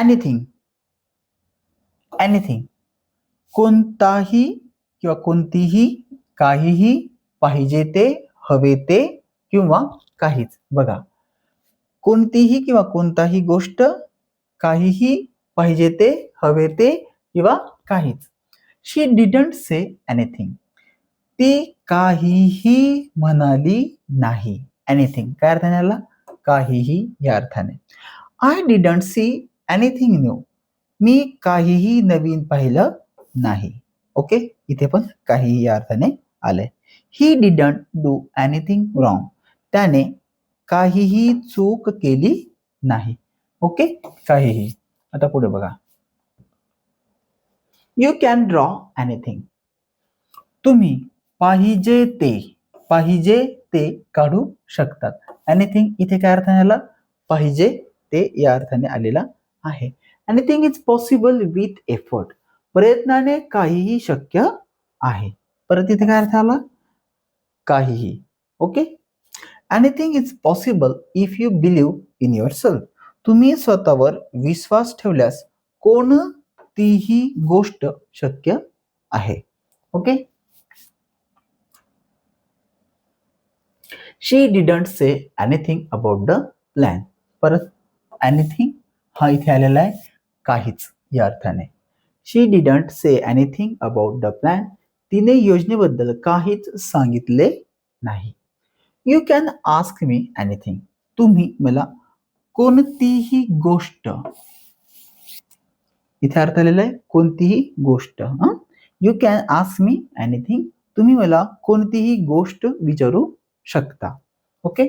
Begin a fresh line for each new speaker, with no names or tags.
Anything anything कोणताही किंवा कोणतीही काहीही पाहिजे ते हवे ते किंवा काहीच. बघा. कोणतीही किंवा कोणताही गोष्ट काहीही पाहिजे ते हवे ते किंवा काहीच. शी डिडंट से एनिथिंग ती काहीही म्हणाली नाही. एनिथिंग काय अर्थाने आला? काहीही या अर्थाने. I didn't see anything new मी काहीही नवीन पाहिलं नाही. ओके इथे पण काहीही या अर्थाने आलंय. He didn't do anything wrong त्याने काहीही चूक केली नाही. ओके काहीही. आता पुढे बघा. यू कॅन ड्रॉ एनिथिंग तुम्ही पाहिजे ते पाहिजे ते काढू शकतात. एनिथिंग इथे काय अर्थाने आला? पाहिजे ते या अर्थाने आलेला आहे. Anything is possible with effort प्रयत्नाने काहीही शक्य आहे. परत इथे काय अर्थ आला? काहीही. Okay anything is possible if you believe in yourself तुम्ही स्वतःवर विश्वास ठेवल्यास कोणतीही गोष्ट शक्य आहे. Okay she didn't say anything about the plan परत एनिथिंग हा इथे आलेला आहे. काहीच या अर्थाने. She didn't say anything about the plan तिने योजनेबद्दल काहीच सांगितले नाही. You can ask me anything तुम्ही मला कोणतीही गोष्ट. इथे अर्थ आलेला आहे कोणतीही गोष्ट. You can ask me anything तुम्ही मला कोणतीही गोष्ट विचारू शकता. ओके